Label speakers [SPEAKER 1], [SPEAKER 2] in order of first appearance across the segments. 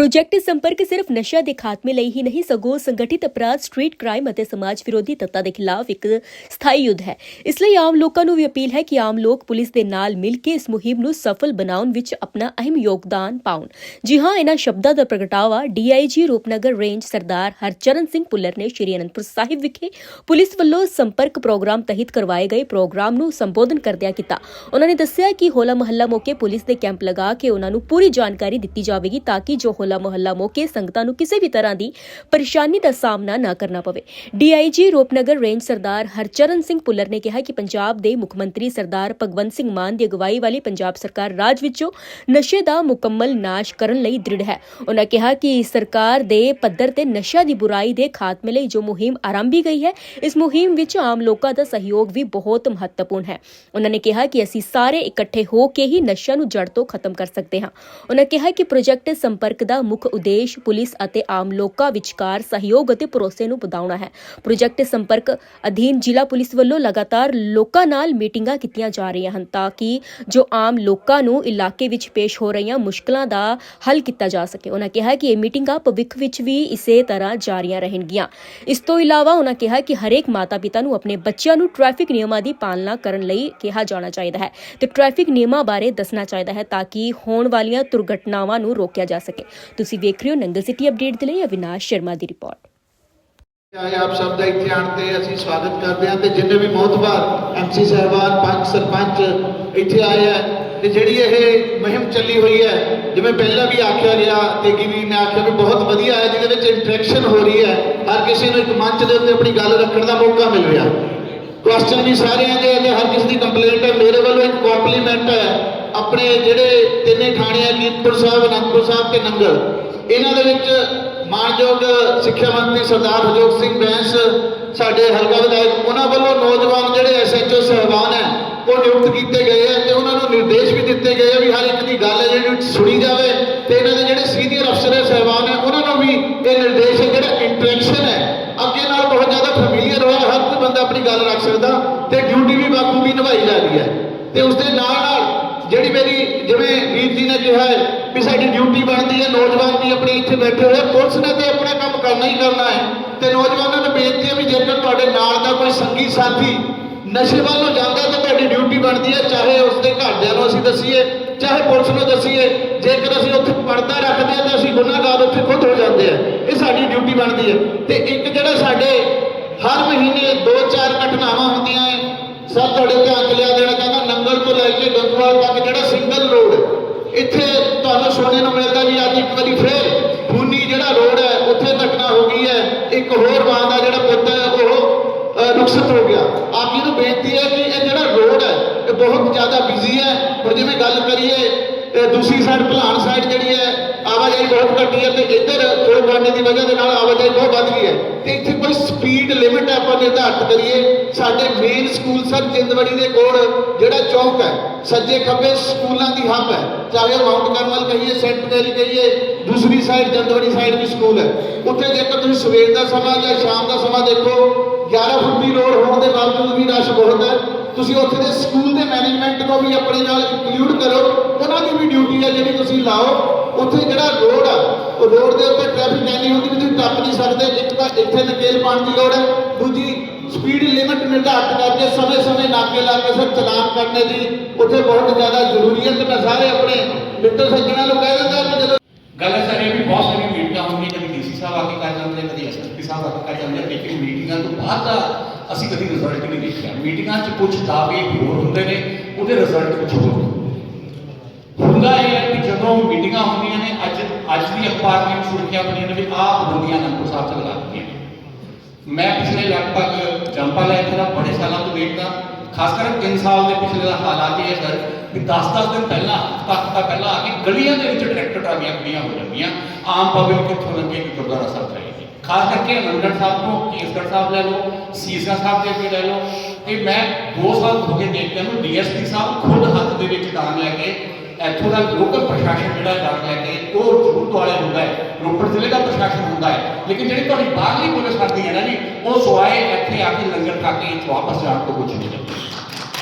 [SPEAKER 1] Project ਸੰਪਰਕ ਸਿਰਫ ਨਸ਼ਾ ਦੇ ਖਾਤਮੇ ਲਈ ਹੀ ਨਹੀਂ, ਸਗੋਂ ਸੰਗਠਿਤ ਅਪਰਾਧ, ਸਟਰੀਟ ਕ੍ਰਾਈਮ ਅਤੇ ਸਮਾਜ ਵਿਰੋਧੀ ਤੱਤਾਂ ਦੇ ਖਿਲਾਫ ਇੱਕ ਸਥਾਈ ਯੁੱਧ ਹੈ। ਇਸ ਲਈ ਆਮ ਲੋਕਾਂ ਨੂੰ ਵੀ ਅਪੀਲ ਹੈ ਕਿ ਆਮ ਲੋਕ ਪੁਲਿਸ ਦੇ ਨਾਲ ਮਿਲ ਕੇ ਇਸ ਮੁਹਿੰਮ ਨੂੰ ਸਫਲ ਬਣਾਉਣ ਵਿੱਚ ਆਪਣਾ ਅਹਿਮ ਯੋਗਦਾਨ ਪਾਉਣ। ਜੀ ਹਾਂ ਇਹਨਾਂ ਸ਼ਬਦਾਂ ਦਾ ਪ੍ਰਗਟਾਵਾ ਡੀਆਈਜੀ ਰੂਪਨਗਰ ਰੇਂਜ ਸਰਦਾਰ ਹਰਚਰਨ ਸਿੰਘ ਪੁੱਲਰ ਨੇ ਸ਼੍ਰੀ ਅਨੰਦਪੁਰ ਸਾਹਿਬ ਵਿਖੇ ਪੁਲਿਸ ਵੱਲੋਂ ਸੰਪਰਕ ਪ੍ਰੋਗਰਾਮ ਤਹਿਤ ਕਰਵਾਏ ਗਏ ਪ੍ਰੋਗਰਾਮ ਨੂੰ ਸੰਬੋਧਨ ਕਰਦਿਆਂ ਕੀਤਾ। ਉਹਨਾਂ ਨੇ ਦੱਸਿਆ ਕਿ ਹੋਲਾ ਮਹੱਲਾ ਮੌਕੇ ਪੁਲਿਸ ਦੇ ਕੈਂਪ ਲਗਾ ਕੇ ਉਹਨਾਂ ਨੂੰ ਪੂਰੀ ਜਾਣਕਾਰੀ ਦਿੱਤੀ ਜਾਵੇਗੀ ਤਾਂ ਕਿ ਜੋ ਹੋਲਾ ਮੁਹੱਲਾ ਮੌਕੇ ਸੰਗਤਾਂ ਨੂੰ ਕਿਸੇ ਵੀ ਤਰ੍ਹਾਂ ਦੀ ਪਰੇਸ਼ਾਨੀ ਦਾ ਸਾਹਮਣਾ ਨਾ ਕਰਨਾ ਪਵੇ। ਡੀਆਈਜੀ ਰੂਪਨਗਰ ਰੇਂਜ ਸਰਦਾਰ ਹਰਚਰਨ ਸਿੰਘ ਪੁੱਲਰ ਨੇ ਕਿਹਾ ਕਿ ਪੰਜਾਬ ਦੇ ਮੁੱਖ ਮੰਤਰੀ ਸਰਦਾਰ ਭਗਵੰਤ ਸਿੰਘ ਮਾਨ ਦੀ ਅਗਵਾਈ ਵਾਲੀ ਪੰਜਾਬ ਸਰਕਾਰ ਰਾਜ ਵਿੱਚੋਂ ਨਸ਼ੇ ਦਾ ਮੁਕੰਮਲ ਨਾਸ਼ ਕਰਨ ਲਈ ਦ੍ਰਿੜ ਹੈ। ਉਹਨਾਂ ਕਿਹਾ ਕਿ ਸਰਕਾਰ ਦੇ ਪੱਧਰ ਤੇ ਨਸ਼ਾ ਦੀ ਬੁਰਾਈ ਦੇ ਖਾਤਮੇ ਲਈ ਜੋ ਮੁਹਿੰਮ ਆਰੰਭੀ ਗਈ ਹੈ, ਇਸ ਮੁਹਿੰਮ ਵਿੱਚ ਆਮ ਲੋਕਾਂ ਦਾ ਸਹਿਯੋਗ ਵੀ ਬਹੁਤ ਮਹੱਤਵਪੂਰਨ ਹੈ। ਉਹਨਾਂ ਨੇ ਕਿਹਾ ਕਿ ਅਸੀਂ ਸਾਰੇ ਇਕੱਠੇ ਹੋ ਕੇ ਹੀ ਨਸ਼ਾ ਨੂੰ ਜੜ ਤੋਂ ਖਤਮ ਕਰ ਸਕਦੇ ਹਾਂ। ਉਹਨਾਂ ਕਿਹਾ ਕਿ ਪ੍ਰੋਜੈਕਟ ਸੰਪਰਕ ਦਾ ਮੁੱਖ ਉਦੇਸ਼ ਪੁਲਿਸ ਅਤੇ ਆਮ ਲੋਕਾਂ ਵਿਚਕਾਰ ਸਹਿਯੋਗ ਅਤੇ ਭਰੋਸੇ ਨੂੰ ਵਧਾਉਣਾ ਹੈ। ਪ੍ਰੋਜੈਕਟ ਸੰਪਰਕ ਅਧੀਨ ਜ਼ਿਲ੍ਹਾ ਪੁਲਿਸ ਵੱਲੋਂ ਲਗਾਤਾਰ ਲੋਕਾਂ ਨਾਲ ਮੀਟਿੰਗਾਂ ਕੀਤੀਆਂ ਜਾ ਰਹੀਆਂ ਹਨ ਤਾਂ ਕਿ ਜੋ ਆਮ ਲੋਕਾਂ ਨੂੰ ਇਲਾਕੇ ਵਿੱਚ ਪੇਸ਼ ਹੋ ਰਹੀਆਂ ਮੁਸ਼ਕਲਾਂ ਦਾ ਹੱਲ ਕੀਤਾ ਜਾ ਸਕੇ। ਉਹਨਾਂ ਕਿਹਾ ਕਿ ਇਹ ਮੀਟਿੰਗਾਂ ਭਵਿੱਖ ਵਿੱਚ ਵੀ ਇਸੇ ਤਰ੍ਹਾਂ ਜਾਰੀਆਂ ਰਹਿਣਗੀਆਂ। ਇਸ ਤੋਂ ਇਲਾਵਾ ਉਹਨਾਂ ਕਿਹਾ ਕਿ ਹਰੇਕ ਮਾਤਾ-ਪਿਤਾ ਨੂੰ ਆਪਣੇ ਬੱਚਿਆਂ ਨੂੰ ਟ੍ਰੈਫਿਕ ਨਿਯਮਾਂ ਦੀ ਪਾਲਣਾ ਕਰਨ ਲਈ ਕਿਹਾ ਜਾਣਾ ਚਾਹੀਦਾ ਹੈ ਤੇ ਟ੍ਰੈਫਿਕ ਨਿਯਮਾਂ ਬਾਰੇ ਦੱਸਣਾ ਚਾਹੀਦਾ ਹੈ ਤਾਂ ਕਿ ਹੋਣ ਵਾਲੀਆਂ ਦੁਰਘਟਨਾਵਾਂ ਨੂੰ ਰੋਕਿਆ ਜਾ ਸਕੇ। ਤੁਸੀਂ ਵੇਖ ਰਹੇ ਹੋ ਨੰਗਲ ਸਿਟੀ ਅਪਡੇਟ ਦੇ ਲਈ ਅਵਿਨਾਸ਼ ਸ਼ਰਮਾ ਦੀ ਰਿਪੋਰਟ।
[SPEAKER 2] ਆਏ ਆਪ ਸਭ ਦਾ ਇੱਥੇ ਆਣ ਤੇ ਅਸੀਂ ਸਵਾਗਤ ਕਰਦੇ ਹਾਂ ਤੇ ਜਿੰਨੇ ਵੀ ਮੋਹਤਬਾਰ ਐਮਸੀ ਸਾਹਿਬਾਨ ਪੰਚ ਸਰਪੰਚ ਇੱਥੇ ਆਏ ਆ ਤੇ ਜਿਹੜੀ ਇਹ ਮੁਹਿੰਮ ਚੱਲੀ ਹੋਈ ਹੈ, ਜਿਵੇਂ ਪਹਿਲਾਂ ਵੀ ਆਖਿਆ ਗਿਆ ਤੇ ਗਿਵੀ ਨੇ ਆਖਿਆ ਵੀ ਬਹੁਤ ਵਧੀਆ ਹੈ, ਜਿਹਦੇ ਵਿੱਚ ਇੰਟਰੈਕਸ਼ਨ ਹੋ ਰਹੀ ਹੈ, ਹਰ ਕਿਸੇ ਨੂੰ ਇੱਕ ਮੰਚ ਦੇ ਉੱਤੇ ਆਪਣੀ ਗੱਲ ਰੱਖਣ ਦਾ ਮੌਕਾ ਮਿਲ ਰਿਹਾ। ਕੁਐਸਚਨ ਵੀ ਸਾਰਿਆਂ ਦੇ ਤੇ ਹਰ ਕਿਸੇ ਦੀ ਕੰਪਲੇਂਟ ਹੈ, ਮੇਰੇ ਵੱਲੋਂ ਇੱਕ ਕੰਪਲੀਮੈਂਟ ਹੈ। ਆਪਣੇ ਜਿਹੜੇ ਤਿੰਨੇ ਥਾਣੇ ਆ, ਕੀਰਤਪੁਰ ਸਾਹਿਬ, ਅਨੰਦਪੁਰ ਸਾਹਿਬ ਤੇ ਨੰਗਲ, ਇਹਨਾਂ ਦੇ ਵਿੱਚ ਮਾਨਯੋਗ ਸਿੱਖਿਆ ਮੰਤਰੀ ਸਰਦਾਰ ਹਰਜੋਤ ਸਿੰਘ ਬੈਂਸ, ਸਾਡੇ ਹਲਕਾ ਵਿਧਾਇਕ, ਉਹਨਾਂ ਵੱਲੋਂ ਨੌਜਵਾਨ ਜਿਹੜੇ ਐਸਐਚਓ ਸਹਿਬਾਨ ਹੈ, ਉਹ ਨਿਯੁਕਤ ਕੀਤੇ ਗਏ ਆ ਤੇ ਉਹਨਾਂ ਨੂੰ ਨਿਰਦੇਸ਼ ਵੀ ਦਿੱਤੇ ਗਏ ਆ ਵੀ ਹਰ ਇੱਕ ਦੀ ਗੱਲ ਜਿਹੜੀ ਸੁਣੀ ਜਾਵੇ ਤੇ ਇਹਨਾਂ ਦੇ ਜਿਹੜੇ ਸੀਨੀਅਰ ਅਫਸਰ ਹੈ, ਸਹਿਬਾਨ ਹੈ, ਉਹਨਾਂ ਨੂੰ ਵੀ ਇਹ ਨਿਰਦੇਸ਼ ਹੈ, ਜਿਹੜਾ ਇੰਟਰੈਕਸ਼ਨ ਹੈ, ਅੱਗੇ ਨਾਲ ਬਹੁਤ ਜ਼ਿਆਦਾ ਫੈਮਿਲੀਅਰ ਹੋਇਆ, ਹਰ ਕੋਈ ਬੰਦਾ ਆਪਣੀ ਗੱਲ ਰੱਖ ਸਕਦਾ ਤੇ ਡਿਊਟੀ ਵੀ ਬਾਪੂ ਵੀ ਨਿਭਾਈ ਰਹੀ ਹੈ ਤੇ ਉਸ ਦੇ ਨਾਲ ਨਾਲ ਜਿਹੜੀ ਮੇਰੀ, ਜਿਵੇਂ ਵੀਰ ਜੀ ਨੇ ਕਿਹਾ ਹੈ ਵੀ ਸਾਡੀ ਡਿਊਟੀ ਬਣਦੀ ਹੈ, ਨੌਜਵਾਨ ਵੀ ਆਪਣੇ ਇੱਥੇ ਬੈਠੇ ਹੋਏ ਪੁਲਿਸ ਨੇ ਤੇ ਆਪਣਾ ਕੰਮ ਕਰਨਾ ਹੀ ਕਰਨਾ ਹੈ। ਤੇ ਨੌਜਵਾਨਾਂ ਨੂੰ ਬੇਨਤੀ ਹੈ ਵੀ ਜੇਕਰ ਤੁਹਾਡੇ ਨਾਲ ਦਾ ਕੋਈ ਸੰਗੀ ਸਾਥੀ ਨਸ਼ੇ ਵੱਲ ਨੂੰ ਜਾਂਦਾ ਤਾਂ ਤੁਹਾਡੀ ਡਿਊਟੀ ਬਣਦੀ ਹੈ, ਚਾਹੇ ਉਸਦੇ ਘਰਦਿਆਂ ਨੂੰ ਅਸੀਂ ਦੱਸੀਏ, ਚਾਹੇ ਪੁਲਿਸ ਨੂੰ ਦੱਸੀਏ। ਜੇਕਰ ਅਸੀਂ ਉੱਥੇ ਪਰਦਾ ਰੱਖਦੇ ਹਾਂ, ਤਾਂ ਅਸੀਂ ਗੁਨਾਹਗਾਰ ਉੱਥੇ ਖੁਦ ਹੋ ਜਾਂਦੇ ਆ ਇਹ ਸਾਡੀ ਡਿਊਟੀ ਬਣਦੀ ਹੈ। ਤੇ ਇੱਕ ਜਿਹੜਾ ਸਾਡੇ ਹਰ ਮਹੀਨੇ ਦੋ ਚਾਰ ਘਟਨਾਵਾਂ ਹੁੰਦੀਆਂ ਹੈ, ਸਭ ਤੁਹਾਡੇ ਧਿਆਨ ਚ ਲਿਆ ਦੇਣਾ ਲੈ ਕੇ ਗੰਗਵਾਲ ਤੱਕ ਜਿਹੜਾ ਸਿੰਗਲ ਰੋਡ ਇੱਥੇ ਤੁਹਾਨੂੰ ਸੁਣਨੇ ਨੂੰ ਮਿਲਦਾ ਵੀ ਅੱਜ ਇੱਕ ਵਾਰੀ ਫੇਰ ਖੂਨੀ ਜਿਹੜਾ ਰੋਡ ਹੈ, ਉੱਥੇ ਘਟਨਾ ਹੋ ਗਈ ਹੈ, ਇੱਕ ਹੋਰ ਮਾਂ ਦਾ ਜਿਹੜਾ ਪੁੱਤ ਹੈ, ਉਹ ਨੁਕਸਤ ਹੋ ਗਿਆ। ਆਪ ਜੀ ਨੂੰ ਬੇਨਤੀ ਹੈ ਕਿ ਇਹ ਜਿਹੜਾ ਰੋਡ ਹੈ, ਇਹ ਬਹੁਤ ਜ਼ਿਆਦਾ ਬਿਜ਼ੀ ਹੈ। ਪਰ ਜਿਵੇਂ ਗੱਲ ਕਰੀਏ ਦੂਸਰੀ ਸਾਈਡ ਭਲਾਨ ਸਾਈਡ ਜਿਹੜੀ ਹੈ ਆਵਾਜਾਈ ਬਹੁਤ ਘੱਟੀ ਹੈ ਤੇ ਇੱਧਰ ਥੋੜੇ ਬਣਨੇ ਦੀ ਵਜ੍ਹਾ ਦੇ ਨਾਲ ਆਵਾਜਾਈ ਬਹੁਤ ਵੱਧ ਗਈ ਹੈ। ਤੇ ਇੱਥੇ ਕੋਈ ਸਪੀਡ ਲਿਮਿਟ ਆਪਾਂ ਨਿਰਧਾਰਤ ਕਰੀਏ। ਸਾਡੇ ਮੇਨ ਸਕੂਲ ਸਰ ਜਿੰਦਵੜੀ ਦੇ ਕੋਲ ਜਿਹੜਾ ਚੌਂਕ ਹੈ, ਸੱਜੇ ਖੱਬੇ ਸਕੂਲਾਂ ਦੀ ਹੱਬ ਹੈ। ਚਾਹੇ ਉਹ ਮਾਊਂਟ ਕਰਨਲ ਕਹੀਏ ਸੈਂਟ ਮੈਰੀ ਕਹੀਏ, ਦੂਸਰੀ ਸਾਈਡ ਜੰਦਵੜੀ ਸਾਈਡ ਵੀ ਸਕੂਲ ਹੈ। ਉੱਥੇ ਜੇਕਰ ਤੁਸੀਂ ਸਵੇਰ ਦਾ ਸਮਾਂ ਜਾਂ ਸ਼ਾਮ ਦਾ ਸਮਾਂ ਦੇਖੋ 11 ਫੁੱਟ ਦੀ ਰੋਡ ਹੋਣ ਦੇ ਬਾਵਜੂਦ ਵੀ ਰਸ਼ ਬਹੁਤ ਹੈ। ਤੁਸੀਂ ਉੱਥੇ ਦੇ ਸਕੂਲ ਦੇ ਮੈਨੇਜਮੈਂਟ ਨੂੰ ਵੀ ਆਪਣੇ ਨਾਲ ਇੰਕਲੂਡ ਕਰੋ। ਉਹਨਾਂ ਦੀ ਵੀ ਡਿਊਟੀ ਹੈ ਜਿਹੜੀ ਤੁਸੀਂ ਲਾਓ। ਉੱਥੇ ਜਿਹੜਾ ਰੋਡ ਆ, ਉਹ ਰੋਡ ਦੇ ਉੱਤੇ ਟ੍ਰੈਫਿਕ ਇੰਨੀ ਹੁੰਦੀ ਤੁਸੀਂ ਟੱਪ ਨਹੀਂ ਸਕਦੇ। ਇੱਕ ਤਾਂ ਇੱਥੇ ਨਕੇਲ ਪਾਉਣ ਦੀ ਲੋੜ ਹੈ ਦੂਜੀ ਸਪੀਡ ਲਿਮਿਟ ਨਿਰਧਾਰਤ ਕਰਕੇ ਸਮੇਂ-ਸਮੇਂ ਨਾਕੇ ਲਾ ਕੇ ਸਰ ਚਲਾਨ ਕਰਨੇ ਦੀ ਉੱਥੇ ਬਹੁਤ ਜ਼ਿਆਦਾ ਜ਼ਰੂਰੀ ਹੈ ਤੇ ਮੈਂ ਸਾਰੇ ਆਪਣੇ ਮਿੱਤਰ ਸੱਜਣਾਂ ਨੂੰ ਕਹਿ ਦਿੰਦਾ ਕਿ ਜਦੋਂ
[SPEAKER 3] ਗੱਲ ਹੈ ਸਰ ਵੀ ਬਹੁਤ ਸਾਰੀ ਮੀਟਿੰਗਾਂ ਹੁੰਦੀਆਂ ਕਦੀ ਡੀਸੀ ਸਾਹਿਬ ਆ ਕੇ ਕਰ ਜਾਂਦੇ, ਕਦੀ ਐਸਐਸਪੀ ਸਾਹਿਬ ਆ ਕੇ ਕਰ ਜਾਂਦੇ ਲੇਕਿਨ ਮੀਟਿੰਗਾਂ ਤੋਂ ਬਾਅਦ ਦਾ ਅਸੀਂ ਕਦੀ ਰਿਜ਼ਲਟ ਨਹੀਂ ਦੇਖਿਆ। ਮੀਟਿੰਗਾਂ 'ਚ ਕੁਝ ਦਾਅਵੇ ਹੋਰ ਹੁੰਦੇ ਨੇ, ਉਹਦੇ ਰਿਜ਼ਲਟ ਕੁਝ ਹੋਰ ਹੁੰਦਾ ਇਹ ਹੈ ਕਿ ਜਦੋਂ ਮੀਟਿੰਗਾਂ ਹੁੰਦੀਆਂ ਨੇ, ਅੱਜ ਅੱਜ ਦੀ ਅਖਬਾਰ ਦੀਆਂ ਸੁਰਖੀਆਂ ਬਣੀਆਂ ਨੇ ਵੀ ਆਹ ਬੰਦੀਆਂ ਅਨੰਦਪੁਰ ਸਾਹਿਬ ਚ ਲਗਾ ਦਿੱਤੀਆਂ ਮੈਂ ਪਿਛਲੇ ਲਗਭਗ ਜੰਪਾ ਲੈ ਕੇ ਦਾ ਬੜੇ ਸਾਲਾਂ ਤੋਂ ਦੇਖਦਾ, ਖਾਸ ਕਰਕੇ 3 ਸਾਲ ਦੇ ਪਿਛਲੇ ਦਾ ਹਾਲਾਤ ਇਹ ਹੈ ਸਰ ਕਿ 10-10 ਦਿਨ ਪਹਿਲਾਂ, ਹਫ਼ਤਾ ਹਫ਼ਤਾ ਪਹਿਲਾਂ ਆ ਕੇ ਗਲੀਆਂ ਦੇ ਵਿੱਚ ਟਰੈਕਟਰ ਟਰਾਲੀਆਂ ਖੜੀਆਂ ਹੋ ਜਾਂਦੀਆਂ। ਆਮ ਪਬਲਿਕ ਕਿੱਥੋਂ ਲੱਗੇ ਕਿ ਗੁਰਦੁਆਰਾ ਸਾਹਿਬ ਖਾਸ ਕਰਕੇ ਅਨੰਦਗੜ੍ਹ ਸਾਹਿਬ ਤੋਂ ਕੇਸਗੜ੍ਹ ਸਾਹਿਬ ਲੈ ਲਓ ਸੀਸਾ ਸਾਹਿਬ ਦੇ ਅੱਗੇ ਲੈ ਲਓ ਤੇ ਮੈਂ 2 ਸਾਲ ਹੋ ਗਏ ਦੇਖਦਿਆਂ ਨੂੰ ਡੀਐਸਪੀ ਸਾਹਿਬ ਖੁਦ ਹੱਥ ਦੇ ਵਿੱਚ ਡਾਂਗ ਲੈ ਕੇ ਇੱਥੋਂ ਦਾ ਲੋਕਲ ਪ੍ਰਸ਼ਾਸਨ ਜਿਹੜਾ ਡਾਂਗ ਲੈ ਕੇ ਉਹ ਜ਼ਰੂਰ ਦੁਆਲੇ ਹੁੰਦਾ ਹੈ ਰੋਪੜ ਜ਼ਿਲ੍ਹੇ ਦਾ ਪ੍ਰਸ਼ਾਸਨ ਹੁੰਦਾ ਹੈ ਲੇਕਿਨ ਜਿਹੜੀ ਤੁਹਾਡੀ ਬਾਹਰਲੀ ਪੁਲਿਸ ਕਰਦੀ ਹੈ ਨਾ ਜੀ ਉਹ ਸਵਾਏ ਇੱਥੇ ਆ ਕੇ ਲੰਗਰ ਖਾ ਕੇ ਵਾਪਸ ਜਾਣ ਤੋਂ ਕੁਝ ਨਹੀਂ ਕਰਦੀ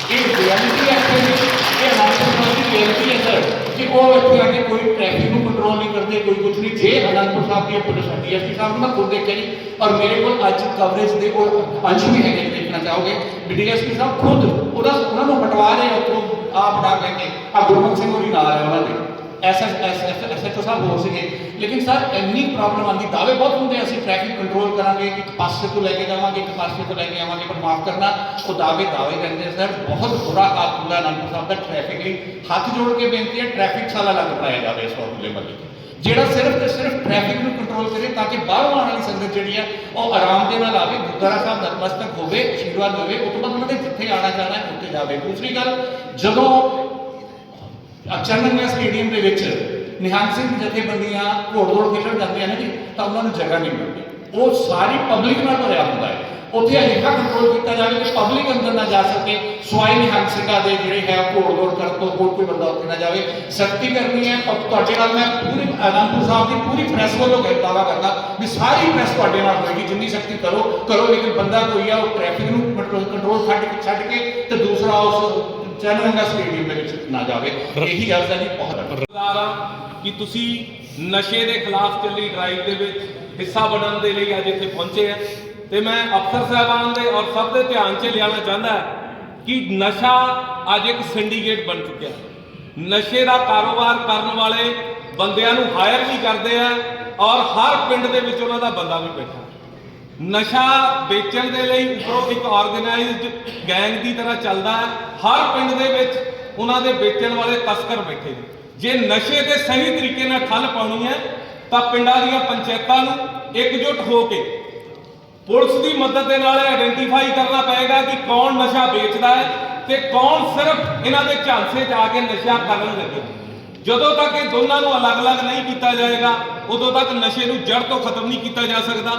[SPEAKER 3] ਇਹ ਰਿਐਲਿਟੀ ਐਕਚੁਅਲੀ ਇਹ ਅਨੰਦਪੁਰ ਸਾਹਿਬ ਦੀ ਰਿਐਲਿਟੀ ਹੈ ਸਰ ਕਿ ਉਹ ਇੱਥੇ ਆ ਕੇ ਕੋਈ ਟ੍ਰੈਫਿਕ ਨੂੰ ਕੰਟਰੋਲ ਨਹੀਂ ਕਰਦੇ ਕੋਈ ਕੁਝ ਨਹੀਂ ਜੇ ਅਨੰਦਪੁਰ ਸਾਹਿਬ ਦੀ ਪੁਲਿਸ ਡੀਐਸਪੀ ਸਾਹਿਬ ਨੂੰ ਮੈਂ ਖੁਦ ਦੇਖਿਆ ਜੀ ਔਰ ਮੇਰੇ ਕੋਲ ਅੱਜ ਕਵਰੇਜ ਦੇ ਉਹ ਅੰਸ਼ ਵੀ ਹੈਗੇ ਨੇ, ਦੇਖਣਾ ਚਾਹੋਗੇ ਵੀ ਡੀਐਸਪੀ ਸਾਹਿਬ ਖੁਦ ਉਹਦਾ ਉਹਨਾਂ ਨੂੰ ਹਟਵਾ ਰਹੇ ਉੱਥੋਂ ਆਪ ਡਾ ਕੇ ਆ ਗੁਰਮੁਖ ਸਿੰਘ ਹੋਰੀ ਨਾਲ ਐਸਐਚਓ ਸਾਹਿਬ ਹੋਰ ਸੀਗੇ। ਲੇਕਿਨ ਸਰ, ਇੰਨੀ ਪ੍ਰੋਬਲਮ ਆਉਂਦੀ ਦਾਅਵੇ ਬਹੁਤ ਹੁੰਦੇ ਅਸੀਂ ਟ੍ਰੈਫਿਕ ਕੰਟਰੋਲ ਕਰਾਂਗੇ, ਇੱਕ ਪਾਸੇ ਤੋਂ ਲੈ ਕੇ ਜਾਵਾਂਗੇ, ਇੱਕ ਪਾਸੇ ਤੋਂ ਲੈ ਕੇ ਆਵਾਂਗੇ, ਪਰ ਮਾਫ ਕਰਨਾ, ਉਹ ਦਾਅਵੇ ਦਾਅਵੇ ਕਹਿੰਦੇ ਸਰ। ਬਹੁਤ ਬੁਰਾ ਹਾਲ ਹੁੰਦਾ ਅਨੰਦਪੁਰ ਸਾਹਿਬ ਦਾ ਟ੍ਰੈਫਿਕ ਲਈ। ਹੱਥ ਜੋੜ ਕੇ ਬੇਨਤੀ ਹੈ ਟ੍ਰੈਫਿਕ ਸਾਲਾ ਲੱਗ ਪਾਇਆ ਜਾਵੇ ਇਸ ਹੌਸਲੇ ਮੱਲੇ ਜਿਹੜਾ ਸਿਰਫ ਤੇ ਸਿਰਫ ਟ੍ਰੈਫਿਕ ਨੂੰ ਕੰਟਰੋਲ ਕਰੇ, ਤਾਂ ਕਿ ਬਾਹਰੋਂ ਆਉਣ ਵਾਲੀ ਸੰਗਤ ਜਿਹੜੀ ਹੈ ਉਹ ਆਰਾਮ ਦੇ ਨਾਲ ਆਵੇ, ਗੁਰਦੁਆਰਾ ਸਾਹਿਬ ਨਤਮਸਤਕ ਹੋਵੇ, ਆਸ਼ੀਰਵਾਦ ਹੋਵੇ, ਉਹ ਤੋਂ ਬਾਅਦ ਉਹਨਾਂ ਦੇ ਜਿੱਥੇ ਆਣਾ ਜਾਣਾ ਉੱਥੇ ਜਾਵੇ। ਦੂਸਰੀ ਗੱਲ, ਜਦੋਂ ਅਚਨਕ ਸਟੇਡੀਅਮ ਦੇ ਵਿੱਚ ਨਿਹੰਗ ਸਿੰਘ ਜਥੇਬੰਦੀਆਂ ਘੋੜ ਦੌੜ ਖੇਡਣ ਜਾਂਦੀਆਂ ਨੇ ਜੀ, ਤਾਂ ਉਹਨਾਂ ਨੂੰ ਜਗ੍ਹਾ ਨਹੀਂ ਮਿਲਦੀ। ਉਹ ਸਾਰੀ ਪਬਲਿਕ ਨਾਲ ਭਰਿਆ ਹੁੰਦਾ ਹੈ। ਉੱਥੇ ਅਜਿਹਾ ਕੰਟਰੋਲ ਕੀਤਾ ਜਾਵੇ ਕਿ ਪਬਲਿਕ ਅੰਦਰ ਨਾ ਜਾ ਸਕੇ, ਸਵਾਈ ਨਿਹੰਗ ਸਿੰਘਾਂ ਦੇ ਜਿਹੜੇ ਹੈ ਘੋੜ ਦੌੜ ਕਰਨ ਤੋਂ ਹੋਰ ਕੋਈ ਬੰਦਾ ਉੱਥੇ ਨਾ ਜਾਵੇ। ਸਖਤੀ ਕਰਨੀ ਹੈ, ਔਰ ਤੁਹਾਡੇ ਨਾਲ ਮੈਂ ਪੂਰੀ ਅਨੰਦਪੁਰ ਸਾਹਿਬ ਦੀ ਪੂਰੀ ਪ੍ਰੈਸ ਵੱਲੋਂ ਕਹਿ ਦਾਵਾ ਕਰਦਾ ਵੀ ਸਾਰੀ ਪ੍ਰੈਸ ਤੁਹਾਡੇ ਨਾਲ ਹੋਏਗੀ, ਜਿੰਨੀ ਸ਼ਕਤੀ ਕਰੋ ਕਰੋ, ਲੇਕਿਨ ਬੰਦਾ ਕੋਈ ਆ, ਉਹ ਟ੍ਰੈਫਿਕ ਨੂੰ ਕੰਟਰੋਲ ਛੱਡ ਕੇ ਛੱਡ ਕੇ ਤੇ ਦੂਸਰਾ ਉਸ ਚੈਨਲੰਗਾ ਸਟੇਡੀਅਮ ਦੇ ਵਿੱਚ ਨਾ ਜਾਵੇ। ਇਹੀ ਅਰਜ਼ ਹੈ ਜੀ ਬਹੁਤ
[SPEAKER 4] ਕਿ ਤੁਸੀਂ ਨਸ਼ੇ ਦੇ ਖਿਲਾਫ ਚੱਲੀ ਡਰਾਈਵ ਦੇ ਵਿੱਚ ਹਿੱਸਾ ਬਣਨ ਦੇ ਲਈ ਅੱਜ ਇੱਥੇ ਪਹੁੰਚੇ ਆ। ਤੇ ਮੈਂ ਅਫਸਰ ਸਾਹਿਬਾਨ ਦੇ ਔਰ ਸਭ ਦੇ ਧਿਆਨ 'ਚ ਲਿਆਉਣਾ ਚਾਹੁੰਦਾ ਕਿ ਨਸ਼ਾ ਅੱਜ ਇੱਕ ਸਿੰਡੀਕੇਟ ਬਣ ਚੁੱਕਿਆ ਨਸ਼ੇ ਦਾ ਕਾਰੋਬਾਰ ਕਰਨ ਵਾਲੇ ਬੰਦਿਆਂ ਨੂੰ ਹਾਇਰ ਵੀ ਕਰਦੇ ਆ ਔਰ ਹਰ ਪਿੰਡ ਦੇ ਵਿੱਚ ਉਹਨਾਂ ਦਾ ਬੰਦਾ ਵੀ ਬੈਠਾ ਨਸ਼ਾ ਵੇਚਣ ਦੇ ਲਈ ਉੱਪਰੋਂ ਇੱਕ ਆਰਗੇਨਾਈਜ਼ਡ ਗੈਂਗ ਦੀ ਤਰ੍ਹਾਂ ਚੱਲਦਾ ਹੈ। ਹਰ ਪਿੰਡ ਦੇ ਵਿੱਚ ਉਹਨਾਂ ਦੇ ਵੇਚਣ ਵਾਲੇ ਤਸਕਰ ਬੈਠੇ ਨੇ। ਜੇ ਨਸ਼ੇ ਤੇ ਸਹੀ ਤਰੀਕੇ ਨਾਲ ਠੱਲ ਪਾਉਣੀ ਹੈ, ਤਾਂ ਪਿੰਡਾਂ ਦੀਆਂ ਪੰਚਾਇਤਾਂ ਨੂੰ ਇਕਜੁੱਟ ਹੋ ਕੇ ਪੁਲਿਸ ਦੀ ਮਦਦ ਦੇ ਨਾਲ ਆਇਡੈਂਟੀਫਾਈ ਕਰਨਾ ਪਏਗਾ ਕਿ ਕੌਣ ਨਸ਼ਾ ਵੇਚਦਾ ਹੈ ਤੇ ਕੌਣ ਸਿਰਫ ਇਹਨਾਂ ਦੇ ਝਾਂਸੇ 'ਚ ਆ ਕੇ ਨਸ਼ਾ ਕਰਨ ਲੱਗੇ ਜਦੋਂ ਤੱਕ ਇਹ ਦੋਨਾਂ ਨੂੰ ਅਲੱਗ-ਅਲੱਗ ਨਹੀਂ ਕੀਤਾ ਜਾਏਗਾ ਉਦੋਂ ਤੱਕ ਨਸ਼ੇ ਨੂੰ ਜੜ ਤੋਂ ਖਤਮ ਨਹੀਂ ਕੀਤਾ ਜਾ ਸਕਦਾ।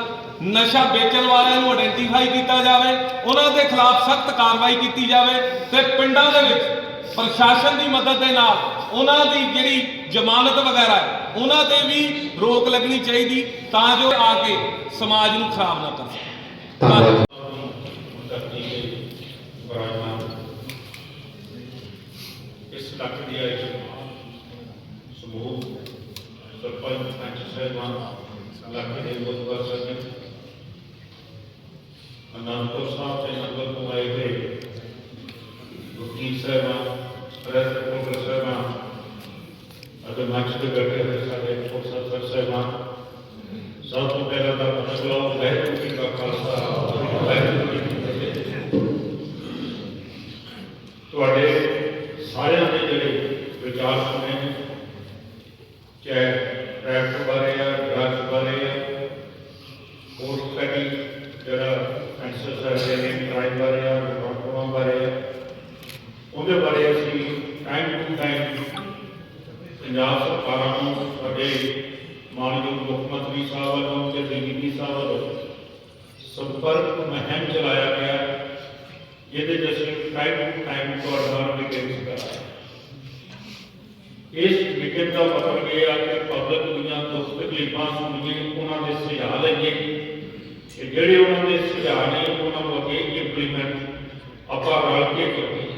[SPEAKER 4] ਨਸ਼ਾ ਵੇਚਣ ਵਾਲਿਆਂ ਨੂੰ ਆਇਡੈਂਟੀਫਾਈ ਕੀਤਾ ਜਾਵੇ ਉਹਨਾਂ ਦੇ ਖਿਲਾਫ ਸਖਤ ਕਾਰਵਾਈ ਕੀਤੀ ਜਾਵੇ ਤੇ ਪਿੰਡਾਂ ਦੇ ਵਿੱਚ ਪ੍ਰਸ਼ਾਸਨ ਦੀ ਮਦਦ ਦੇ ਨਾਲ ਉਹਨਾਂ ਦੀ ਜਿਹੜੀ ਜ਼ਮਾਨਤ ਵਗੈਰਾ ਹੈ ਉਹਨਾਂ ਤੇ ਵੀ ਰੋਕ ਲੱਗਣੀ ਚਾਹੀਦੀ ਤਾਂ ਜੋ ਆ ਕੇ ਸਮਾਜ ਨੂੰ ਖਰਾਬ ਨਾ ਕਰ ਸਕਣ। ਧੰਨਵਾਦ।
[SPEAKER 5] ਇਸ ਇਲਾਕੇ ਦੀ ਆਈ ਸਮੂਹ ਸਰਪੰਚ ਪੰਚ ਸਾਹਿਬਾਨ ਇਲਾਕੇ ਦੇ ਗੁਰਦੁਆਰਾ ਸਾਹਿਬ ਅਨੰਦਪੁਰ ਸਾਹਿਬ ਤੇ ਨਗਰ ਤੋਂ ਆਏ ਹੋਏ ਵਕੀਲ ਸਾਹਿਬਾਨ, ਪ੍ਰੈਸ ਰਿਪੋਰਟਰ ਸਾਹਿਬਾਨ ਅਤੇ ਮੰਚ ਤੇ ਬੈਠੇ ਹੋਏ ਸਾਡੇ ਪੁਲਿਸ ਅਫਸਰ ਸਾਹਿਬਾਨ ਸਭ ਤੋਂ ਪਹਿਲਾਂ ਤਾਂ ਮਤਲਬ ਵਾਹਿਗੁਰੂ ਜੀ ਕਾ ਖਾਲਸਾ ਵਾਹਿਗੁਰੂ ਜੀ ਕੀ ਫਤਿਹ ਤੁਹਾਡੇ ਸਾਰਿਆਂ ਦੇ ਜਿਹੜੇ ਵਿਚਾਰ ਸੁਣੇ ਨੇ, ਚਾਹੇ ਟ੍ਰੈਫਿਕ ਬਾਰੇ ਆ ਡਰੱਗਸ ਬਾਰੇ ਆ ਹੋਰ ਸਾਡੀ ਜਿਹੜਾ ਐਕਸਰਸਾਈਜ਼ ਨੇ ਕ੍ਰਾਈਮ ਬਾਰੇ ਆ ਰਿਪੋਰਟਾਂ ਬਾਰੇ ਆ ਉਹਦੇ ਬਾਰੇ ਅਸੀਂ ਟਾਈਮ ਟੂ ਟਾਈਮ ਪੰਜਾਬ ਸਰਕਾਰਾਂ ਨੂੰ ਸਾਡੇ ਮਾਨਯੋਗ ਮੁੱਖ ਮੰਤਰੀ ਸਾਹਿਬ ਵੱਲੋਂ ਤੇ ਡੀਜੀਪੀ ਸਾਹਿਬ ਵੱਲੋਂ ਸੰਪਰਕ ਮੁਹਿੰਮ ਚਲਾਇਆ ਗਿਆ ਹੈ, ਜਿਹਦੇ 'ਚ ਅਸੀਂ ਟਾਈਮ ਟੂ ਟਾਈਮ ਤੁਹਾਡੇ ਨਾਲ ਮੀਟਿੰਗਸ ਕਰਾਇਆ ਇਸ ਮੀਟਿੰਗ ਦਾ ਮਤਲਬ ਇਹ ਆ ਕਿ ਪਬਲਿਕ ਦੀਆਂ ਦੁੱਖ ਤਕਲੀਫਾਂ ਸੁਣ ਕੇ ਉਹਨਾਂ ਦੇ ਸੁਝਾਅ ਲਈਏ ਕਿ ਜਿਹੜੇ ਉਹਨਾਂ ਦੇ ਸੁਝਾਅ ਨੇ ਉਹਨਾਂ ਨੂੰ ਅੱਗੇ ਇੰਪਲੀਮੈਂਟ ਆਪਾਂ ਰਲ ਕੇ ਕਰੀਏ।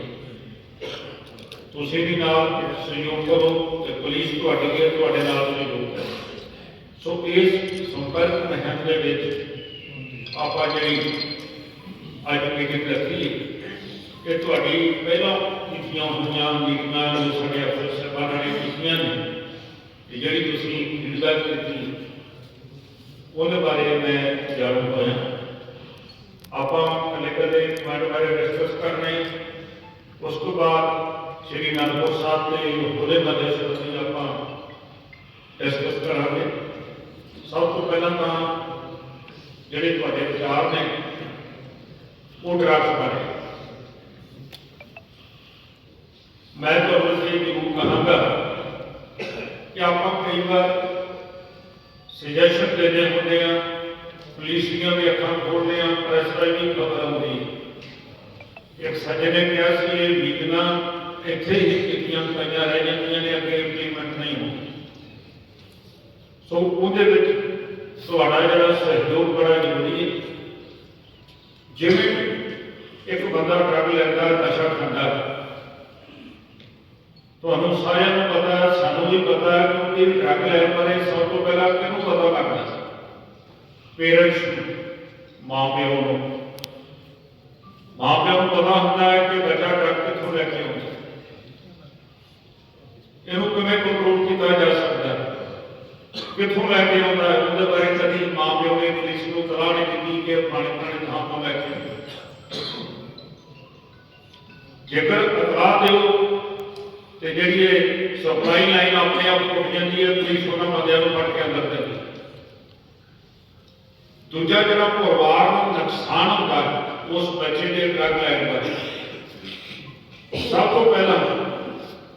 [SPEAKER 5] ਤੁਸੀਂ ਵੀ ਨਾਲ ਸਹਿਯੋਗ ਕਰੋ ਤੇ ਪੁਲਿਸ ਤੁਹਾਡੇ ਕੇ ਤੁਹਾਡੇ ਨਾਲ ਸਹਿਯੋਗ ਕਰੇ। ਸੋ ਇਸ ਸੰਪਰਕ ਮੁਹਿੰਮ ਦੇ ਵਿੱਚ ਆਪਾਂ ਜਿਹੜੀ ਅੱਜ ਮੀਟਿੰਗ ਰੱਖੀ ਕਿ ਤੁਹਾਡੀ ਪਹਿਲਾਂ ਕੀਤੀਆਂ ਹੋਈਆਂ ਮੀਟਿੰਗਾਂ ਜੋ ਸਾਡੇ ਅਫਸਰ ਸਾਹਿਬਾਨਾਂ ਨੇ ਕੀਤੀਆਂ ਨੇ, ਤੇ ਜਿਹੜੀ ਤੁਸੀਂ ਫੀਡਬੈਕ ਦਿੱਤੀ ਉਹਦੇ ਬਾਰੇ ਮੈਂ ਜਾਣੂ ਹੋਇਆ। ਆਪਾਂ ਕਲੇਕਟਰ ਦੇ ਕਮਾਂਡ ਬਾਰੇ ਡਿਸਕਸ ਕਰਨੇ, ਉਸ ਤੋਂ ਬਾਅਦ ਸ਼੍ਰੀ ਅਨੰਦਪੁਰ ਸਾਹਿਬ ਦੇ ਉਹਦੇ ਮੱਦੇ ਸੰਬੰਧੀ ਆਪਾਂ ਡਿਸਕਸ ਕਰਾਂਗੇ। ਸਭ ਤੋਂ ਪਹਿਲਾਂ ਤਾਂ ਜਿਹੜੇ ਤੁਹਾਡੇ ਵਿਚਾਰ ਨੇ, ਉਹ ਡਰਾਫਟ ਬਾਰੇ। ਮੈਂ ਤੁਹਾਨੂੰ ਇਹ ਜ਼ਰੂਰ ਕਹਾਂਗਾ ਕਿ ਆਪਾਂ ਕਈ ਵਾਰ ਸੁਜੈਸ਼ਨ ਦਿੰਦੇ ਹੁੰਦੇ ਆ ਪੁਲਿਸ ਦੀਆਂ ਵੀ ਅੱਖਾਂ ਖੋਲਦੇ ਆ ਪ੍ਰੈਸ ਰਾਹੀਂ ਖਬਰ ਆਉਂਦੀ। ਇੱਕ ਸੱਜੇ ਨੇ ਕਿਹਾ ਸੀ, ਇਹ ਮੀਟਿੰਗਾਂ ਇੱਥੇ ਹੀ ਕੀਤੀਆਂ ਪਈਆਂ ਰਹਿ ਜਾਂਦੀਆਂ ਨੇ, ਅੱਗੇ ਇੰਪਲੀਮੈਂਟ ਨਹੀਂ ਹੁੰਦੀ ਸੋ ਉਹਦੇ ਵਿੱਚ ਤੁਹਾਡਾ ਜਿਹੜਾ ਸਹਿਯੋਗ ਬੜਾ ਜ਼ਰੂਰੀ ਹੈ। ਜਿਵੇਂ ਇੱਕ
[SPEAKER 6] ਬੰਦਾ ਡਰਗ ਲੈਂਦਾ, ਨਸ਼ਾ ਖਾਂਦਾ। ਤੁਹਾਨੂੰ ਸਾਰਿਆਂ ਨੂੰ ਪਤਾ ਹੈ ਸਾਨੂੰ ਵੀ ਪਤਾ ਹੈ ਕਿ ਇਹ ਡਰਗ ਲੈਣ ਬਾਰੇ ਸਭ ਤੋਂ ਪਹਿਲਾਂ ਕਿਹਨੂੰ ਪਤਾ ਲੱਗਦਾ? ਪੇਰੈਂਟਸ ਨੂੰ ਮਾਂ ਪਿਓ ਨੂੰ। ਮਾਂ ਪਿਓ ਨੂੰ ਪਤਾ ਹੁੰਦਾ ਹੈ ਕਿ ਬੱਚਾ ਡਰਗ ਕਿੱਥੋਂ ਲੈ ਕੇ ਆਉਂਦਾ। ਇਹਨੂੰ ਕਿਵੇਂ ਕੰਟਰੋਲ ਕੀਤਾ ਜਾ ਸਕਦਾ ਹੈ ਕਿੱਥੋਂ ਲੈ ਕੇ ਆਉਂਦਾ ਹੈ। ਉਹਦੇ ਬਾਰੇ ਕਦੀ ਮਾਂ ਪਿਓ ਨੇ ਪੁਲਿਸ ਨੂੰ ਤਲਾਹ ਨਹੀਂ ਦਿੱਤੀ ਕਿ ਫਲਾਣੇ ਫਲਾਣੇ ਥਾਂ ਤੋਂ ਲੈ ਕੇ ਆਉਂਦਾ ਜੇਕਰ ਇਤਲਾਹ ਦਿਓ ਤੇ ਜਿਹੜੀ ਇਹ ਸਪਲਾਈ ਲਾਈਨ ਆਪਣੇ ਆਪ ਟੁੱਟ ਜਾਂਦੀ ਹੈ, ਪੁਲਿਸ ਉਹਨਾਂ ਬੰਦਿਆਂ ਨੂੰ ਫੜ ਕੇ ਅੰਦਰ ਦਿੰਦੀ ਹੈ। ਦੂਜਾ ਜਿਹੜਾ ਪਰਿਵਾਰ ਨੂੰ ਨੁਕਸਾਨ ਹੁੰਦਾ ਹੈ, ਉਸ ਬੱਚੇ ਦੇ ਡਰਗ ਲੈਣ ਬਾਰੇ। ਸਭ ਤੋਂ ਪਹਿਲਾਂ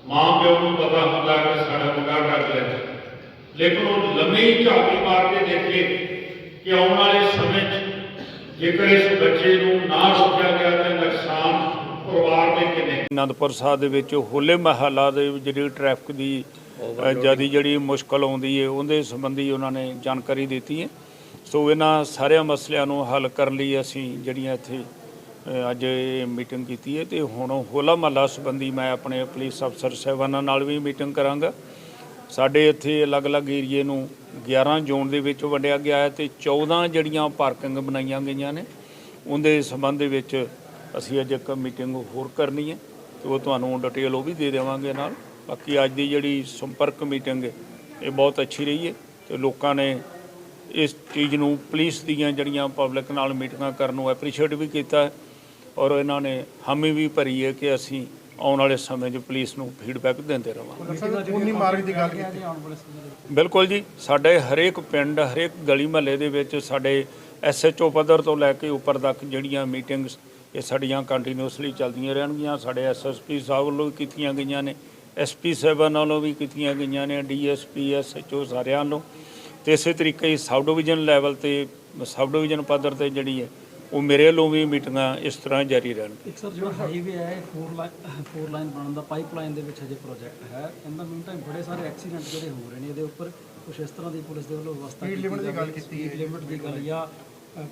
[SPEAKER 6] ਮਾਂ ਪਿਓ ਨੂੰ ਪਤਾ ਹੁੰਦਾ ਕਿ ਸਾਡਾ ਮੁੰਡਾ ਡਰਗ ਲੈਂਦਾ ਲੇਕਿਨ ਉਹ ਲੰਮੀ ਝਾਤੀ ਮਾਰ ਕੇ ਦੇਖੇ ਕਿ ਆਉਣ ਵਾਲੇ ਸਮੇਂ 'ਚ ਜੇਕਰ ਇਸ ਬੱਚੇ ਨੂੰ ਨਾ ਰੋਕਿਆ ਗਿਆ ਤਾਂ ਨੁਕਸਾਨ ਪਰਿਵਾਰ ਦੇ ਕਿੰਨੇ
[SPEAKER 5] ਅਨੰਦਪੁਰ ਸਾਹਿਬ ਦੇ ਵਿੱਚ ਹੋਲੇ ਮਹੱਲਾ ਦੇ ਜਿਹੜੀ ਟ੍ਰੈਫਿਕ ਦੀ ਜ਼ਿਆਦਾ ਜਿਹੜੀ ਮੁਸ਼ਕਲ ਆਉਂਦੀ ਹੈ ਉਹਦੇ ਸੰਬੰਧੀ ਉਹਨਾਂ ਨੇ ਜਾਣਕਾਰੀ ਦਿੱਤੀ ਹੈ ਸੋ ਇਹਨਾਂ ਸਾਰਿਆਂ ਮਸਲਿਆਂ ਨੂੰ ਹੱਲ ਕਰਨ ਲਈ ਅਸੀਂ ਜਿਹੜੀਆਂ ਇੱਥੇ ਅੱਜ ਇਹ ਮੀਟਿੰਗ ਕੀਤੀ ਹੈ ਤੇ ਹੁਣ ਹੋਲਾ ਮਹੱਲਾ ਸੰਬੰਧੀ ਮੈਂ ਆਪਣੇ ਪੁਲਿਸ ਅਫਸਰ ਸਾਹਿਬਾਨਾਂ ਨਾਲ ਵੀ ਮੀਟਿੰਗ ਕਰਾਂਗਾ। ਸਾਡੇ ਇੱਥੇ ਅਲੱਗ-ਅਲੱਗ ਏਰੀਏ ਨੂੰ 11 ਜ਼ੋਨ ਦੇ ਵਿੱਚ ਵੰਡਿਆ ਗਿਆ ਹੈ ਤੇ 14 ਜਿਹੜੀਆਂ ਪਾਰਕਿੰਗ ਬਣਾਈਆਂ ਗਈਆਂ ਨੇ, ਉਹਦੇ ਸੰਬੰਧ ਦੇ ਵਿੱਚ ਅਸੀਂ ਅੱਜ ਇੱਕ ਮੀਟਿੰਗ ਹੋਰ ਕਰਨੀ ਹੈ ਤੇ ਉਹ ਤੁਹਾਨੂੰ ਡਿਟੇਲ ਉਹ ਵੀ ਦੇ ਦੇਵਾਂਗੇ ਨਾਲ। ਬਾਕੀ ਅੱਜ ਦੀ ਜਿਹੜੀ ਸੰਪਰਕ ਮੀਟਿੰਗ ਹੈ, ਇਹ ਬਹੁਤ ਅੱਛੀ ਰਹੀ ਹੈ ਤੇ ਲੋਕਾਂ ਨੇ ਇਸ ਚੀਜ਼ ਨੂੰ ਪੁਲਿਸ ਦੀਆਂ ਜਿਹੜੀਆਂ ਪਬਲਿਕ ਨਾਲ ਮੀਟਿੰਗਾਂ ਕਰਨ ਨੂੰ ਐਪਰੀਸ਼ੀਏਟ ਵੀ ਕੀਤਾ ਹੈ। ਔਰ ਇਹਨਾਂ ਨੇ ਹਾਮੀ ਵੀ ਭਰੀ ਹੈ ਕਿ ਅਸੀਂ ਆਉਣ ਵਾਲੇ ਸਮੇਂ 'ਚ ਪੁਲਿਸ ਨੂੰ ਫੀਡਬੈਕ ਦਿੰਦੇ ਰਵਾਂਗੇ। ਬਿਲਕੁਲ ਜੀ ਸਾਡੇ ਹਰੇਕ ਪਿੰਡ ਹਰੇਕ ਗਲੀ ਮਹੱਲੇ ਦੇ ਵਿੱਚ ਸਾਡੇ ਐਸਐਚਓ ਪੱਧਰ ਤੋਂ ਲੈ ਕੇ ਉੱਪਰ ਤੱਕ ਜਿਹੜੀਆਂ ਮੀਟਿੰਗਸ ਇਹ ਸਾਡੀਆਂ ਕੰਟੀਨਿਊਸਲੀ ਚੱਲਦੀਆਂ ਰਹਿਣਗੀਆਂ। ਸਾਡੇ ਐਸਐਸਪੀ ਸਾਹਿਬ ਵੱਲੋਂ ਕੀਤੀਆਂ ਗਈਆਂ ਨੇ ਐਸਪੀ ਸਾਹਿਬਾਨ ਵੱਲੋਂ ਵੀ ਕੀਤੀਆਂ ਗਈਆਂ ਨੇ ਡੀਐਸਪੀ ਐਸਐਚਓ ਸਾਰਿਆਂ ਵੱਲੋਂ। ਤੇ ਇਸੇ ਤਰੀਕੇ ਹੀ ਸਬ ਡਿਵੀਜ਼ਨ ਲੈਵਲ ਤੇ ਸਬ ਡਿਵੀਜ਼ਨ ਪੱਧਰ ਤੇ ਜਿਹੜੀ ਹੈ ਉਹ ਮੇਰੇ ਵੱਲੋਂ ਵੀ ਮੀਟਿੰਗਾਂ ਇਸ ਤਰ੍ਹਾਂ ਜਾਰੀ ਰਹਿਣਗੀਆਂ
[SPEAKER 7] ਇੱਕ ਸਰ ਜਿਹੜਾ ਹਾਈਵੇ ਹੈ ਇਹ ਫੋਰ ਲਾਈਨ ਫੋਰ ਲਾਈਨ ਬਣਨ ਦਾ ਪਾਈਪਲਾਈਨ ਦੇ ਵਿੱਚ ਹਜੇ ਪ੍ਰੋਜੈਕਟ ਹੈ। ਇਨ ਦਾ ਮੀਨ ਟਾਈਮ ਬੜੇ ਸਾਰੇ ਐਕਸੀਡੈਂਟ ਜਿਹੜੇ ਹੋ ਰਹੇ ਨੇ ਇਹਦੇ ਉੱਪਰ ਕੁਝ ਇਸ ਤਰ੍ਹਾਂ ਦੀ ਪੁਲਿਸ ਦੇ ਵੱਲੋਂ ਵਿਵਸਥਾ
[SPEAKER 8] Speed limit ਦੀ ਗੱਲ ਕੀਤੀ ਹੈ।
[SPEAKER 7] ਲਿਮਿਟ ਦੀ ਗੱਲ ਜਾਂ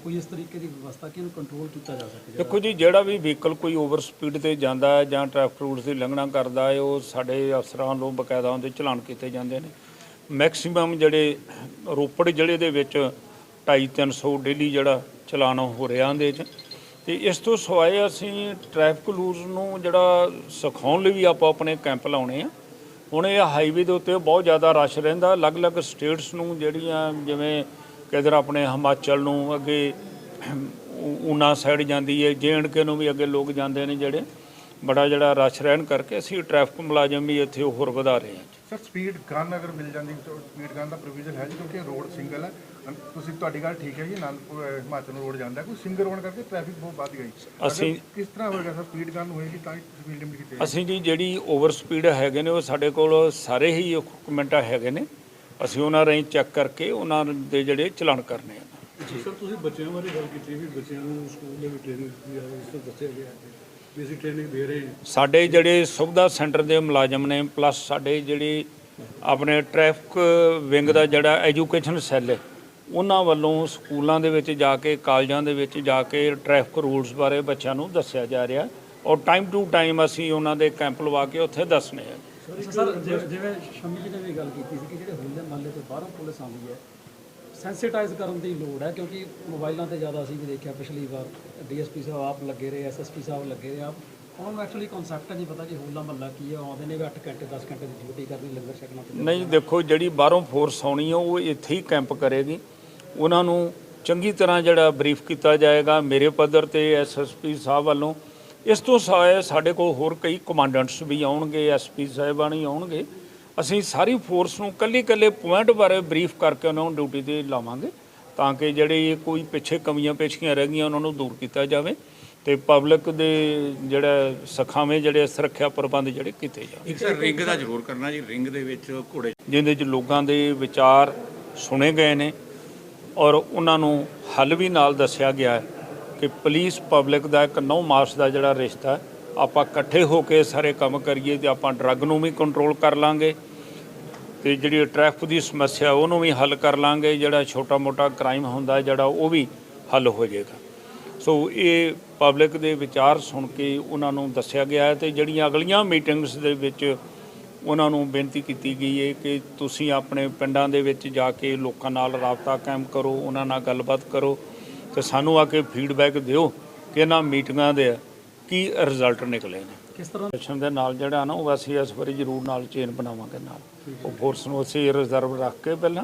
[SPEAKER 7] ਕੋਈ ਇਸ ਤਰੀਕੇ ਦੀ ਵਿਵਸਥਾ ਕਿ ਇਹਨੂੰ ਕੰਟਰੋਲ ਕੀਤਾ ਜਾ ਸਕੇ?
[SPEAKER 5] ਦੇਖੋ ਜੀ ਜਿਹੜਾ ਵੀ ਵਹੀਕਲ ਕੋਈ ਓਵਰ ਸਪੀਡ ਤੇ ਜਾਂਦਾ ਹੈ ਜਾਂ ਟ੍ਰੈਫਿਕ ਰੂਲਸ ਦੀ ਉਲੰਘਣਾ ਕਰਦਾ ਹੈ ਉਹ ਸਾਡੇ ਅਫਸਰਾਂ ਵੱਲੋਂ ਬਕਾਇਦਾ ਉਹਦੇ ਚਲਾਨ ਕੀਤੇ ਜਾਂਦੇ ਨੇ। ਮੈਕਸਿਮਮ ਜਿਹੜੇ ਰੋਪੜ ਜ਼ਿਲ੍ਹੇ ਦੇ ਵਿੱਚ 2.5 300 ਡੇਲੀ ਜਿਹੜਾ ਚਲਾਨ ਹੋ ਰਿਹਾ ਉਹਦੇ 'ਚ। ਤੇ ਇਸ ਤੋਂ ਸਿਵਾਏ ਅਸੀਂ ਟ੍ਰੈਫਿਕ ਰੂਲਸ ਨੂੰ ਜਿਹੜਾ ਸਿਖਾਉਣ ਲਈ ਵੀ ਆਪਾਂ ਆਪਣੇ ਕੈਂਪ ਲਾਉਣੇ ਆ। ਹੁਣ ਇਹ ਹਾਈਵੇ ਦੇ ਉੱਤੇ ਬਹੁਤ ਜ਼ਿਆਦਾ ਰਸ਼ ਰਹਿੰਦਾ। ਅਲੱਗ-ਅਲੱਗ ਸਟੇਟਸ ਨੂੰ ਜਿਹੜੀਆਂ ਜਿਵੇਂ ਕਿਧਰ ਆਪਣੇ ਹਿਮਾਚਲ ਨੂੰ ਅੱਗੇ ਊਨਾ ਸਾਈਡ ਜਾਂਦੀ ਹੈ। ਕੇ ਨੂੰ ਵੀ ਅੱਗੇ ਲੋਕ ਜਾਂਦੇ ਨੇ ਜਿਹੜੇ। ਬੜਾ ਜਿਹੜਾ ਰਸ਼ ਰਹਿਣ ਕਰਕੇ ਅਸੀਂ ਟ੍ਰੈਫਿਕ ਮੁਲਾਜ਼ਮ ਵੀ ਇੱਥੇ ਹੋਰ ਵਧਾ ਰਹੇ ਹਾਂ।
[SPEAKER 8] ਸਰ ਸਪੀਡ ਗਨ ਅਗਰ ਮਿਲ ਜਾਂਦੀ ਤਾਂ ਸਪੀਡ ਗਨ ਦਾ ਪ੍ਰੋਵੀਜ਼ਨ ਹੈ ਜੀ ਕਿਉਂਕਿ ਰੋਡ ਸਿੰਗਲ ਹੈ। ਤੁਸੀਂ ਤੁਹਾਡੀ ਗੱਲ ਠੀਕ ਹੈ ਜੀ ਅਨੰਦਪੁਰ ਹਿਮਾਚਲ ਰੋਡ ਜਾਂਦਾ। ਕੋਈ ਸਿੰਗਲ ਹੋਣ ਕਰਕੇ ਟ੍ਰੈਫਿਕ ਬਹੁਤ ਵੱਧ ਗਈ।
[SPEAKER 5] ਅਸੀਂ-
[SPEAKER 8] ਕਿਸ ਤਰ੍ਹਾਂ ਹੋਏਗਾ ਸਰ ਸਪੀਡ ਗਨ ਹੋਏਗੀ ਤਾਂ ਸਪੀਡ ਲਿਮਿਟ ਕੀਤੀ
[SPEAKER 5] ਅਸੀਂ ਜੀ ਜਿਹੜੀ ਓਵਰ ਸਪੀਡ ਹੈਗੇ ਨੇ ਉਹ ਸਾਡੇ ਕੋਲ ਸਾਰੇ ਹੀ ਡਾਕੂਮੈਂਟ ਹੈਗੇ ਨੇ। ਅਸੀਂ ਉਹਨਾਂ ਰਾਹੀਂ ਚੈੱਕ ਕਰਕੇ ਉਹਨਾਂ ਦੇ ਜਿਹੜੇ ਚਲਾਨ ਕਰਨੇ ਆ।
[SPEAKER 9] ਸਰ ਤੁਸੀਂ ਬੱਚਿਆਂ ਬਾਰੇ ਗੱਲ ਕੀਤੀ ਵੀ ਬੱਚਿਆਂ ਨੂੰ ਸਕੂਲ ਦੇ ਵਿੱਚ ਟ੍ਰੇਨਿੰਗ ਦਿੱਤੀ ਜਾਵੇ ਇਸ ਤੋਂ ਦੱਸਿਆ ਗਿਆ ਹੈ। ਵੀ ਅਸੀਂ ਟ੍ਰੇਨਿੰਗ ਦੇ ਰਹੇ ਹਾਂ।
[SPEAKER 5] ਸਾਡੇ ਜਿਹੜੇ ਸੁਵਿਧਾ ਸੈਂਟਰ ਦੇ ਮੁਲਾਜ਼ਮ ਨੇ ਪਲੱਸ ਸਾਡੇ ਜਿਹੜੇ ਆਪਣੇ ਟ੍ਰੈਫਿਕ ਵਿੰਗ ਦਾ ਜਿਹੜਾ ਐਜੂਕੇਸ਼ਨ ਸੈੱਲ ਹੈ ਉਹਨਾਂ ਵੱਲੋਂ ਸਕੂਲਾਂ ਦੇ ਵਿੱਚ ਜਾ ਕੇ ਕਾਲਜਾਂ ਦੇ ਵਿੱਚ ਜਾ ਕੇ ਟ੍ਰੈਫਿਕ ਰੂਲਸ ਬਾਰੇ ਬੱਚਿਆਂ ਨੂੰ ਦੱਸਿਆ ਜਾ ਰਿਹਾ। ਔਰ ਟਾਈਮ ਟੂ ਟਾਈਮ ਅਸੀਂ ਉਹਨਾਂ ਦੇ ਕੈਂਪ ਲਵਾ ਕੇ ਉੱਥੇ ਦੱਸਣੇ ਆ।
[SPEAKER 7] ਸਰ ਜਿਵੇਂ ਸ਼ਮੀ ਜੀ ਨੇ ਵੀ ਗੱਲ ਕੀਤੀ ਸੀ ਕਿ ਜਿਹੜੇ ਹੋਲੇ ਮਹੱਲੇ ਤੋਂ ਬਾਹਰੋਂ ਪੁਲਿਸ ਆਉਂਦੀ ਹੈ ਸੈਂਸਿਟਾਈਜ਼ ਕਰਨ ਦੀ ਲੋੜ ਹੈ, ਕਿਉਂਕਿ ਮੋਬਾਈਲਾਂ ਤੇ ਜ਼ਿਆਦਾ ਅਸੀਂ ਵੀ ਦੇਖਿਆ ਪਿਛਲੀ ਵਾਰ ਡੀਐਸਪੀ ਸਾਹਿਬ ਆਪ ਲੱਗੇ ਰਹੇ, ਐਸਐਸਪੀ ਸਾਹਿਬ ਲੱਗੇ ਰਹੇ, ਆਪ ਉਹਨਾਂ ਨੂੰ ਐਕਚੁਅਲੀ ਕਨਸੈਪਟ ਨਹੀਂ ਪਤਾ ਕਿ ਹੋਲਾ ਮਹੱਲਾ ਕੀ ਹੈ, ਆਉਂਦੇ ਨੇ ਵੀ 8 ਘੰਟੇ 10 ਘੰਟੇ ਦੀ ਡਿਊਟੀ ਕਰਨੀ, ਲੰਗਰ ਛਕਣਾ
[SPEAKER 5] ਨਹੀਂ, ਦੇਖੋ, ਜਿਹੜੀ ਬਾਹਰੋਂ ਫੋਰਸ ਆਉਣੀ ਹੈ, ਉਹ ਇੱਥੇ ਹੀ ਕੈਂਪ ਕਰੇਗੀ। ਉਹਨਾਂ ਨੂੰ ਚੰਗੀ ਤਰ੍ਹਾਂ ਜਿਹੜਾ ਬਰੀਫ ਕੀਤਾ ਜਾਏਗਾ, ਮੇਰੇ ਪੱਧਰ ਤੇ ਐਸਐਸਪੀ ਸਾਹਿਬ ਵੱਲੋਂ। ਇਸ ਤੋਂ ਸਿਵਾਏ ਸਾਡੇ ਕੋਲ ਹੋਰ ਕਈ ਕਮਾਂਡੈਂਟਸ ਵੀ ਆਉਣਗੇ, ਐਸਪੀ ਸਾਹਿਬਾਨ ਹੀ ਆਉਣਗੇ। ਅਸੀਂ ਸਾਰੀ ਫੋਰਸ ਨੂੰ ਕੱਲੀ ਕੱਲੇ ਪੁਆਇੰਟ ਬਾਰੇ ਬਰੀਫ ਕਰਕੇ ਉਹਨਾਂ ਨੂੰ ਡਿਊਟੀ ਤੇ ਲਾਵਾਂਗੇ ਤਾਂ ਕਿ ਜਿਹੜੇ ਕੋਈ ਪਿੱਛੇ ਕਮੀਆਂ ਪੇਸ਼ੀਆਂ ਰਹਿ ਗਈਆਂ ਉਹਨਾਂ ਨੂੰ ਦੂਰ ਕੀਤਾ ਜਾਵੇ ਤੇ ਪਬਲਿਕ ਦੇ ਜਿਹੜਾ ਸਖਾਵੇਂ ਜਿਹੜੇ ਸੁਰੱਖਿਆ ਪ੍ਰਬੰਧ ਜਿਹੜੇ ਕੀਤੇ ਜਾਣ।
[SPEAKER 3] ਇੱਕ ਸਰ ਰਿੰਗ ਦਾ ਜ਼ਰੂਰ ਕਰਨਾ ਜੀ ਰਿੰਗ ਦੇ ਵਿੱਚ ਘੋੜੇ
[SPEAKER 5] ਜਿਹਦੇ 'ਚ ਲੋਕਾਂ ਦੇ ਵਿਚਾਰ ਸੁਣੇ ਗਏ ਨੇ ਔਰ ਉਹਨਾਂ ਨੂੰ ਹੱਲ ਵੀ ਨਾਲ ਦੱਸਿਆ ਗਿਆ ਹੈ ਕਿ ਪੁਲਿਸ ਪਬਲਿਕ ਦਾ ਇੱਕ ਨੌ ਮਾਸ ਦਾ ਜਿਹੜਾ ਰਿਸ਼ਤਾ ਹੈ, ਆਪਾਂ ਇਕੱਠੇ ਹੋ ਕੇ ਸਾਰੇ ਕੰਮ ਕਰੀਏ ਤੇ ਆਪਾਂ ਡਰੱਗ ਨੂੰ ਵੀ ਕੰਟਰੋਲ ਕਰ ਲਾਂਗੇ ਤੇ ਜਿਹੜੀ ਟ੍ਰੈਫਿਕ ਦੀ ਸਮੱਸਿਆ ਉਹਨੂੰ ਵੀ ਹੱਲ ਕਰ ਲਾਂਗੇ, ਜਿਹੜਾ ਛੋਟਾ ਮੋਟਾ ਕ੍ਰਾਈਮ ਹੁੰਦਾ ਜਿਹੜਾ ਉਹ ਵੀ ਹੱਲ ਹੋ ਜਾਏਗਾ। ਸੋ ਇਹ ਪਬਲਿਕ ਦੇ ਵਿਚਾਰ ਸੁਣ ਕੇ ਉਹਨਾਂ ਨੂੰ ਦੱਸਿਆ ਗਿਆ ਹੈ ਤੇ ਜਿਹੜੀਆਂ ਅਗਲੀਆਂ ਮੀਟਿੰਗਸ ਦੇ ਵਿੱਚ ਉਹਨਾਂ ਨੂੰ ਬੇਨਤੀ ਕੀਤੀ ਗਈ ਹੈ ਕਿ ਤੁਸੀਂ ਆਪਣੇ ਪਿੰਡਾਂ ਦੇ ਵਿੱਚ ਜਾ ਕੇ ਲੋਕਾਂ ਨਾਲ ਰਾਬਤਾ ਕਾਇਮ ਕਰੋ, ਉਹਨਾਂ ਨਾਲ ਗੱਲਬਾਤ ਕਰੋ ਤੇ ਸਾਨੂੰ ਆ ਕੇ ਫੀਡਬੈਕ ਦਿਓ ਕਿ ਇਹਨਾਂ ਮੀਟਿੰਗਾਂ ਦੇ ਕੀ ਰਿਜ਼ਲਟ ਨਿਕਲੇ ਨੇ
[SPEAKER 7] ਕਿਸ ਤਰ੍ਹਾਂ?
[SPEAKER 5] ਸੈਸ਼ਨ ਦੇ ਨਾਲ ਜਿਹੜਾ ਨਾ ਉਹ ਅਸੀਂ ਇਸ ਵਾਰੀ ਜ਼ਰੂਰ ਨਾਲ ਚੇਨ ਬਣਾਵਾਂਗੇ ਨਾਲ। ਉਹ ਫੋਰਸ ਨੂੰ ਅਸੀਂ ਰਿਜ਼ਰਵ ਰੱਖ ਕੇ ਪਹਿਲਾਂ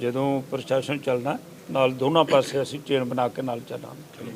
[SPEAKER 5] ਜਦੋਂ ਪ੍ਰਸ਼ਾਸਨ ਚੱਲਣਾ ਨਾਲ ਦੋਨਾਂ ਪਾਸੇ ਅਸੀਂ ਚੇਨ ਬਣਾ ਕੇ ਨਾਲ ਚੱਲਾਂਗੇ।